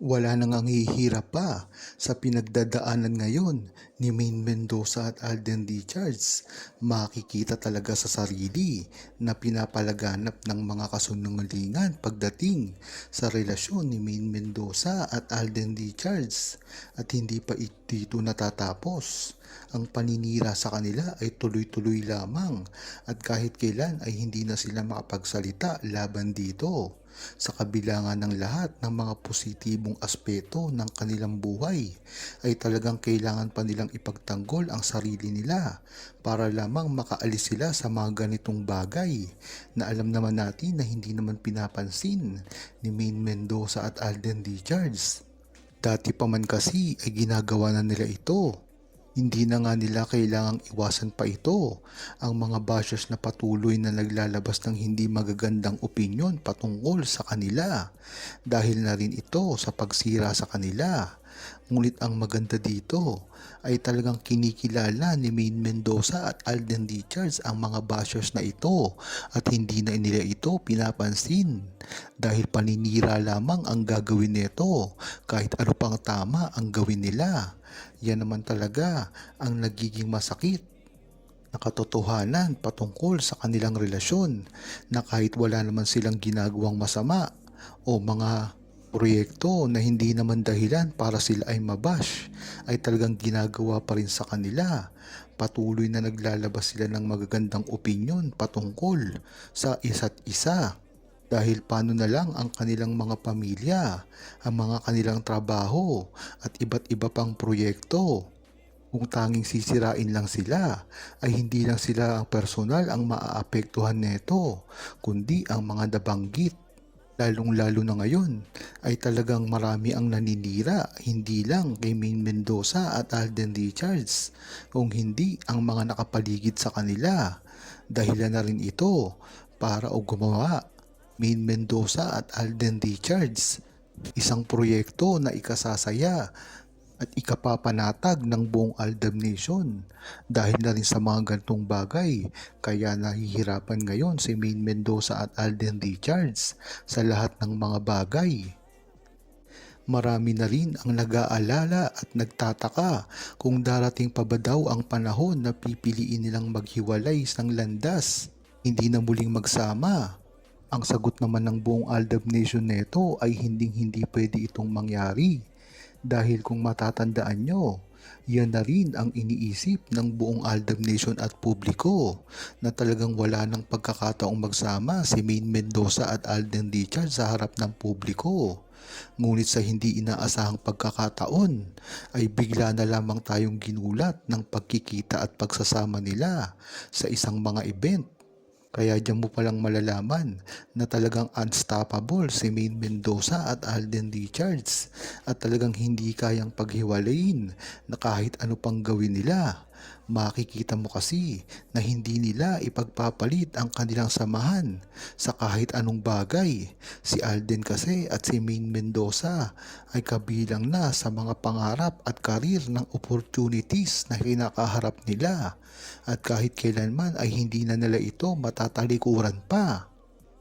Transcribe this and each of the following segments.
Wala nang ang hihirap pa sa pinagdadaanan ngayon ni Maine Mendoza at Alden Richards. Makikita talaga sa sarili na pinapalaganap ng mga kasunungalingan pagdating sa relasyon ni Maine Mendoza at Alden Richards at hindi pa it- dito natatapos. Ang paninira sa kanila ay tuloy-tuloy lamang at kahit kailan ay hindi na sila makapagsalita laban dito. Sa kabila nga ng lahat ng mga positibong aspeto ng kanilang buhay, ay talagang kailangan pa nilang ipagtanggol ang sarili nila para lamang makaalis sila sa mga ganitong bagay na alam naman natin na hindi naman pinapansin ni Maine Mendoza at Alden Richards. Dati pa man kasi ay ginagawa na nila ito. Hindi na nga nila kailangang iwasan pa ito ang mga bashers na patuloy na naglalabas ng hindi magagandang opinyon patungkol sa kanila dahil na rin ito sa pagsira sa kanila. Ngunit ang maganda dito ay talagang kinikilala ni Maine Mendoza at Alden Richards ang mga bashers na ito at hindi na nila ito pinapansin dahil paninira lamang ang gagawin nito kahit ano pang tama ang gawin nila. Yan naman talaga ang nagiging masakit na katotohanan patungkol sa kanilang relasyon na kahit wala naman silang ginagawang masama o mga proyekto na hindi naman dahilan para sila ay mabash ay talagang ginagawa pa rin sa kanila. Patuloy na naglalabas sila ng magagandang opinyon patungkol sa isa't isa dahil paano na lang ang kanilang mga pamilya, ang mga kanilang trabaho at iba't iba pang proyekto. Kung tanging sisirain lang sila, ay hindi lang sila ang personal ang maaapektuhan neto, kundi ang mga nabanggit. Lalong-lalo na ngayon ay talagang marami ang naninira hindi lang kay Maine Mendoza at Alden Richards kung hindi ang mga nakapaligid sa kanila. Dahilan na rin ito para o gumawa Maine Mendoza at Alden Richards isang proyekto na ikasasaya at ikapapanatag ng buong Aldab Nation. Dahil na rin sa mga gantong bagay, kaya nahihirapan ngayon si Maine Mendoza at Alden Richards sa lahat ng mga bagay. Marami na rin ang nag-aalala at nagtataka kung darating pa ba daw ang panahon na pipiliin nilang maghiwalay ng landas, hindi na muling magsama. Ang sagot naman ng buong Aldab Nation neto ay hinding hindi pwede itong mangyari. Dahil kung matatandaan nyo, yan na rin ang iniisip ng buong Aldab Nation at publiko na talagang wala ng pagkakataong magsama si Maine Mendoza at Alden Richards sa harap ng publiko. Ngunit sa hindi inaasahang pagkakataon ay bigla na lamang tayong ginulat ng pagkikita at pagsasama nila sa isang mga event kaya diyan mo palang malalaman na talagang unstoppable si Maine Mendoza at Alden Richards at talagang hindi kayang paghiwalayin na kahit ano pang gawin nila. Makikita mo kasi na hindi nila ipagpapalit ang kanilang samahan sa kahit anong bagay. Si Alden kasi at si Maine Mendoza ay kabilang na sa mga pangarap at karir ng opportunities na kinakaharap nila at kahit kailanman ay hindi na nila ito matatalikuran pa.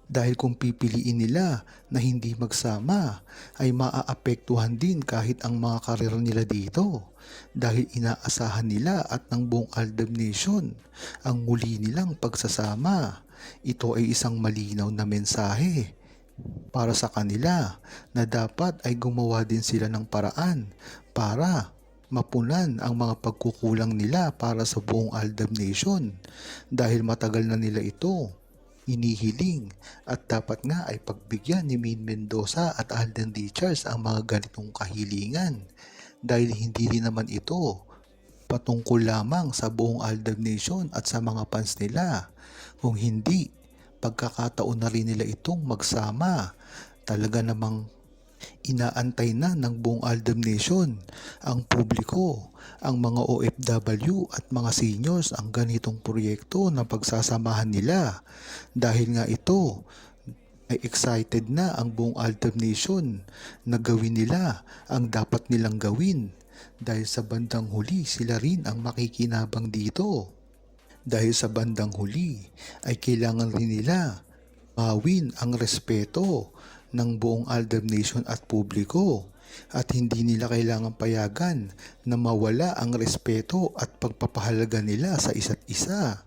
Dahil kung pipiliin nila na hindi magsama ay maaapektuhan din kahit ang mga karir nila dito. Dahil inaasahan nila at ng buong Aldab Nation ang muli nilang pagsasama. Ito ay isang malinaw na mensahe para sa kanila na dapat ay gumawa din sila ng paraan para mapunan ang mga pagkukulang nila para sa buong Aldab Nation dahil matagal na nila ito inihiling at dapat nga ay pagbigyan ni Maine Mendoza at Alden Richards ang mga ganitong kahilingan dahil hindi rin naman ito patungkol lamang sa buong Aldab Nation at sa mga fans nila. Kung hindi, pagkakataon na rin nila itong magsama. Talaga namang inaantay na ng buong Aldab Nation, ang publiko, ang mga OFW at mga seniors ang ganitong proyekto na pagsasamahan nila. Dahil nga ito, ay excited na ang buong Aldab Nation na gawin nila ang dapat nilang gawin dahil sa bandang huli sila rin ang makikinabang dito. Dahil sa bandang huli ay kailangan rin nila mawin ang respeto ng buong Aldab Nation at publiko. at hindi nila kailangang payagan na mawala ang respeto at pagpapahalaga nila sa isa't isa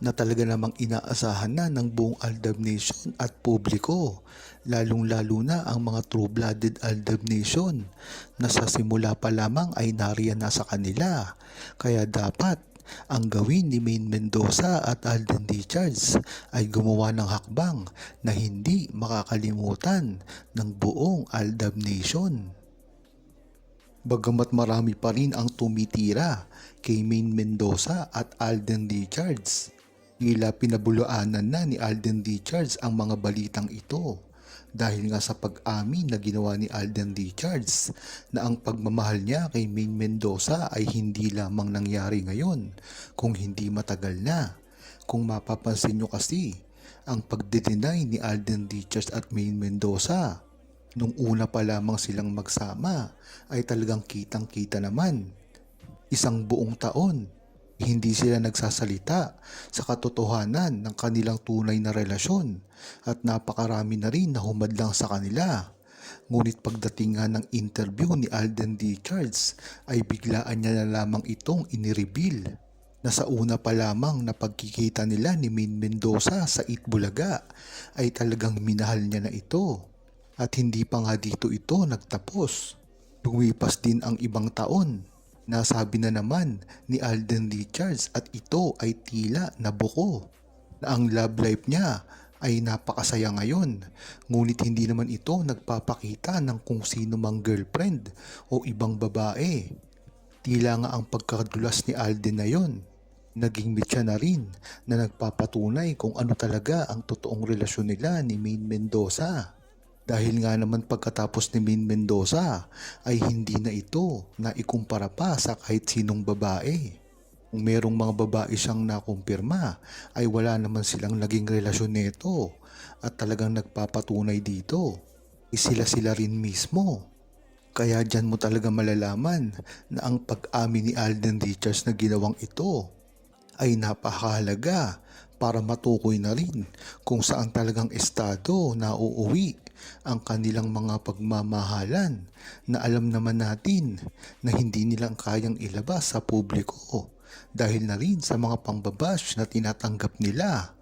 na talaga namang inaasahan na ng buong Aldab Nation at publiko, lalong-lalo na ang mga true-blooded Aldab Nation na sa simula pa lamang ay nariyan na sa kanila. Kaya dapat ang gawin ni Main Mendoza at Alden Richards ay gumawa ng hakbang na hindi makakalimutan ng buong Aldab Nation. Bagamat marami pa rin ang tumitira kay Main Mendoza at Alden Richards, tila pinabulaanan na ni Alden Richards ang mga balitang ito dahil nga sa pag-amin na ginawa ni Alden Richards na ang pagmamahal niya kay Main Mendoza ay hindi lamang nangyari ngayon kung hindi matagal na. Kung mapapansin nyo kasi, ang pagdedeny ni Alden Richards at Main Mendoza nung una pa lamang silang magsama ay talagang kitang-kita naman. Isang buong taon hindi sila nagsasalita sa katotohanan ng kanilang tunay na relasyon at napakarami na rin na humadlang sa kanila. Ngunit pagdating nga ng interview ni Alden Richards ay biglaan niya na lamang itong inireveal na sa una pa lamang na pagkikita nila ni Min Mendoza sa Itbulaga ay talagang minahal niya na ito. At hindi pa nga dito ito nagtapos. Lumipas din ang ibang taon Nasabi na naman ni Alden Richards at ito ay tila nabuko na ang love life niya ay napakasaya ngayon ngunit hindi naman ito nagpapakita ng kung sino mang girlfriend o ibang babae. Tila nga ang pagkadulas ni Alden na yon naging mitya na rin na nagpapatunay kung ano talaga ang totoong relasyon nila ni Main Mendoza. Dahil nga naman pagkatapos ni Min Mendoza ay hindi na ito na ikumpara pa sa kahit sinong babae. Kung merong mga babae siyang nakumpirma ay wala naman silang naging relasyon nito at talagang nagpapatunay dito. Isila-sila rin mismo. Kaya dyan mo talaga malalaman na ang pag-amin ni Alden Richards na ginawang ito ay napakahalaga para matukoy na rin kung saan talagang estado na uuwi ang kanilang mga pagmamahalan na alam naman natin na hindi nilang kayang ilabas sa publiko dahil na rin sa mga pangbabash na tinatanggap nila.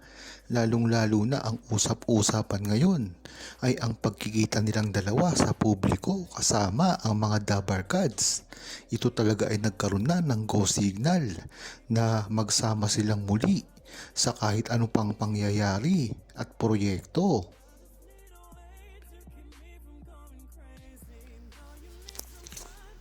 Lalong-lalo na ang usap-usapan ngayon ay ang pagkikita nilang dalawa sa publiko kasama ang mga dabarkads. Ito talaga ay nagkaroon na ng go signal na magsama silang muli sa kahit ano pang pangyayari at proyekto.